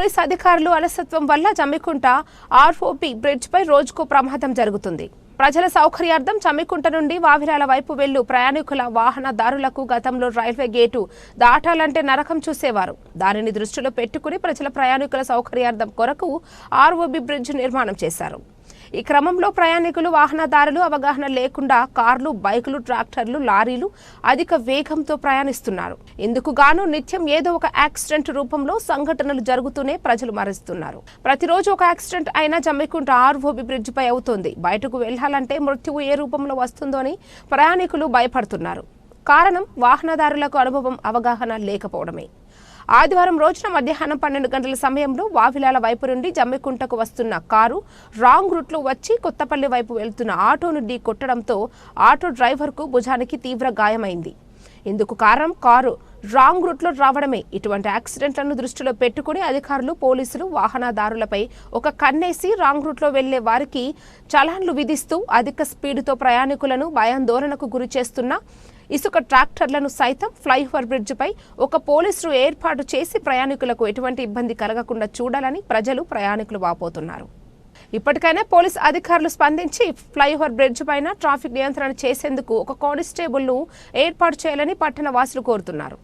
Police అధికారులు అలసత్వం వల్ల జమ్మికుంట ఆర్ఓపి బ్రిడ్జ్పై రోజుకు ప్రమాదం జరుగుతుంది. ప్రజల సౌకర్యార్థం చమ్మికుంట నుండి వావిరాల వైపు వెళ్ళు ప్రయాణికుల వాహనదారులకు గతంలో రైల్వే గేటు దాటాలంటే నరకం చూసేవారు. దానిని దృష్టిలో పెట్టుకుని ప్రజల ప్రయాణికుల సౌకర్యార్థం కొరకు ఆర్ఓబి బ్రిడ్జ్ నిర్మాణం చేశారు. ఈ క్రమంలో ప్రయాణికులు వాహనదారులు అవగాహన లేకుండా కార్లు బైకులు ట్రాక్టర్లు లారీలు అధిక వేగంతో ప్రయాణిస్తున్నారు. ఇందుకు గాను నిత్యం ఏదో ఒక యాక్సిడెంట్ రూపంలో సంఘటనలు జరుగుతూనే ప్రజలు మరుస్తున్నారు ప్రతిరోజు ఒక యాక్సిడెంట్ అయినా జమ్మికుంట ఆర్ఓబి బ్రిడ్జ్ పై అవుతోంది. బయటకు వెళ్ళాలంటే మృత్యువు ఏ రూపంలో వస్తుందో అని ప్రయాణికులు భయపడుతున్నారు. కారణం వాహనదారులకు అనుభవం అవగాహన లేకపోవడమే. ఆదివారం రోజున మధ్యాహ్నం పన్నెండు గంటల సమయంలో వావిలాల వైపు నుండి జమ్మికుంటకు వస్తున్న కారు రాంగ్ రూట్లో వచ్చి కొత్తపల్లి వైపు వెళ్తున్న ఆటోను ఢీ కొట్టడంతో ఆటో డ్రైవర్కు భుజానికి తీవ్ర గాయమైంది. ఇందుకు కారణం కారు రాంగ్ రూట్లో రావడమే. ఇటువంటి యాక్సిడెంట్లను దృష్టిలో పెట్టుకుని అధికారులు పోలీసులు వాహనదారులపై ఒక కన్నేసి రాంగ్ రూట్లో వెళ్ళే వారికి చలాన్లు విధిస్తూ అధిక స్పీడుతో ప్రయాణికులను భయాందోళనకు గురి చేస్తున్న ఇసుక ట్రాక్టర్లను సైతం ఫ్లైఓవర్ బ్రిడ్జిపై ఒక పోలీసులు ఏర్పాటు చేసి ప్రయాణికులకు ఎటువంటి ఇబ్బంది కలగకుండా చూడాలని ప్రజలు ప్రయాణికులు వాపోతున్నారు. ఇప్పటికైనా పోలీస్ అధికారులు స్పందించి ఫ్లైఓవర్ బ్రిడ్జ్ పైన ట్రాఫిక్ నియంత్రణ చేసేందుకు ఒక కానిస్టేబుల్ను ఏర్పాటు చేయాలని పట్టణ వాసులు కోరుతున్నారు.